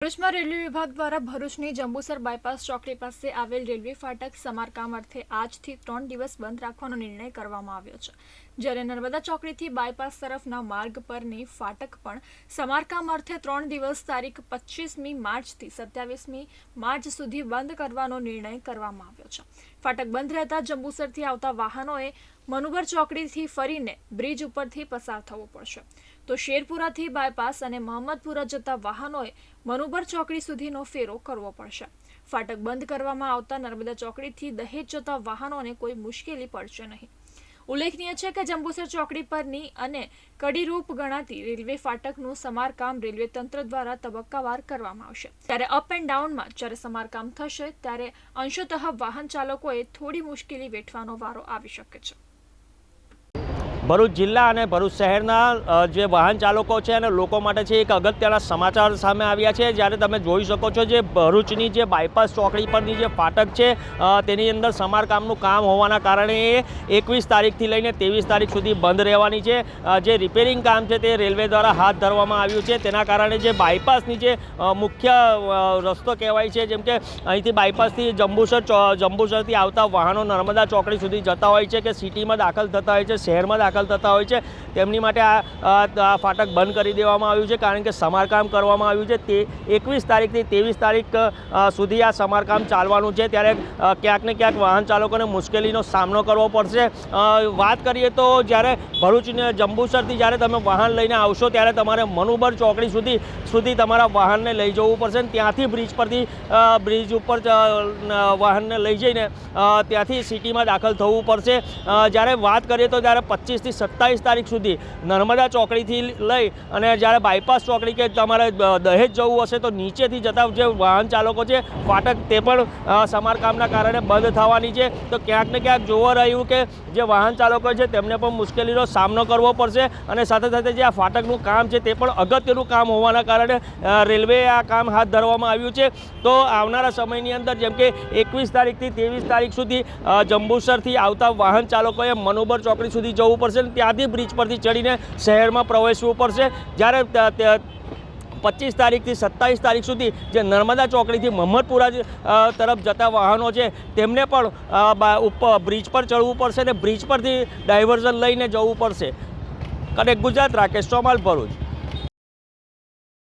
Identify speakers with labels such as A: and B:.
A: ભરૂચમાં રેલવે વિભાગ દ્વારા ભરૂચની જંબુસર બાયપાસ ચોકડી પાસે આવેલ રેલવે ફાટક સમારકામ અર્થે આજથી ત્રણ દિવસ બંધ રાખવાનો નિર્ણય કરવામાં આવ્યો છે. જ્યારે નર્મદા ચોકડીથી બાયપાસ તરફના માર્ગ પરની ફાટક પણ સમારકામ અર્થે ત્રણ દિવસ તારીખ પચીસમી માર્ચથી સત્યાવીસમી માર્ચ સુધી બંધ કરવાનો નિર્ણય કરવામાં આવ્યો છે. ફાટક બંધ રહેતા જંબુસરથી આવતા વાહનોએ મનુબર ચોકડીથી ફરીને બ્રિજ ઉપરથી પસાર થવું પડશે. તો શેરપુરાથી બાયપાસ અને મહમ્મદપુરા જતા વાહનોએ મનુભર ચોકડી સુધીનો ફેરો કરવો પડશે. ફાટક બંધ કરવામાં આવતા નર્મદા ચોકડીથી દહેજ જતા વાહનોને કોઈ મુશ્કેલી પડશે નહીં. ઉલ્લેખનીય છે કે જંબુસર ચોકડી પરની અને કડીરૂપ ગણાતી રેલવે ફાટકનું સમારકામ રેલવે તંત્ર દ્વારા તબક્કાવાર કરવામાં આવશે. ત્યારે અપ એન્ડ ડાઉનમાં જ્યારે સમારકામ થશે, ત્યારે અંશતઃ વાહન ચાલકોએ થોડી મુશ્કેલી વેઠવાનો વારો આવી શકે છે.
B: ભરૂચ જિલ્લા અને ભરૂચ શહેરના જે વાહન ચાલકો છે અને લોકો માટે છે એક અગત્યના સમાચાર સામે આવ્યા છે. જ્યારે તમે જોઈ શકો છો જે ભરૂચની જે બાયપાસ ચોકડી પરની જે ફાટક છે તેની અંદર સમારકામનું કામ હોવાના કારણે એ એકવીસ તારીખથી લઈને ત્રેવીસ તારીખ સુધી બંધ રહેવાની છે. જે રિપેરિંગ કામ છે તે રેલવે દ્વારા હાથ ધરવામાં આવ્યું છે. તેના કારણે જે બાયપાસની જે મુખ્ય રસ્તો કહેવાય છે, જેમ કે અહીંથી બાયપાસથી જંબુસર જંબુસરથી આવતા વાહનો નર્મદા ચોકડી સુધી જતા હોય છે કે સિટીમાં દાખલ થતા હોય છે, શહેરમાં દાખલ થતા હોય છે. તેમની માટે આ ફાટક બંધ કરી દેવામાં આવ્યું છે, કારણ કે સમારકામ કરવામાં આવ્યું છે. તે એકવીસ તારીખથી ત્રેવીસ તારીખ સુધી આ સમારકામ ચાલવાનું છે. ત્યારે ક્યાંક ને ક્યાંક વાહન ચાલકોને મુશ્કેલીનો સામનો કરવો પડશે. વાત કરીએ તો જ્યારે ભરૂચ ને જંબુસરથી જ્યારે તમે વાહન લઈને આવશો, ત્યારે તમારે મનુબર ચોકડી સુધી સુધી તમારા વાહનને લઈ જવું પડશે. ત્યાંથી બ્રિજ પરથી બ્રિજ ઉપર વાહનને લઈ જઈને ત્યાંથી સિટીમાં દાખલ થવું પડશે. જ્યારે વાત કરીએ તો જ્યારે પચીસથી સત્તાવીસ તારીખ સુધી નર્મદા ચોકડીથી લઈ અને જ્યારે બાયપાસ ચોકડી કે તમારે દહેજ જવું હશે તો નીચેથી જતા જે વાહન ચાલકો છે, ફાટક તે પણ સમારકામના કારણે બંધ થવાની છે. તો ક્યાંક ને ક્યાંક જોવા રહ્યું કે જે વાહન ચાલકો છે તેમને પણ મુશ્કેલીનો સામનો કરવો પડશે અને સાથે સાથે જે આ ફાટકનું કામ છે તે પણ અગત્યનું કામ હોવાના કારણે રેલવે આ કામ હાથ ધરવામાં આવ્યું છે. તો આવનારા સમયની અંદર જેમ કે એકવીસ તારીખથી ત્રેવીસ તારીખ સુધી જંબુસરથી આવતા વાહન ચાલકોએ મનોબર ચોકડી સુધી જવું પડશે. અને ત્યાંથી બ્રિજ પરથી ચડીને શહેરમાં પ્રવેશવું પડશે. જ્યારે પચીસ તારીખથી સત્તાવીસ તારીખ સુધી જે નર્મદા ચોકડીથી મહમ્મદપુરા તરફ જતા વાહનો છે, તેમને પણ બ્રિજ પર ચડવું પડશે અને બ્રિજ પરથી ડાયવર્ઝન લઈને જવું પડશે. કનેક્ટ ગુજરાત રાકેશ ચોમાલ ભરૂચ.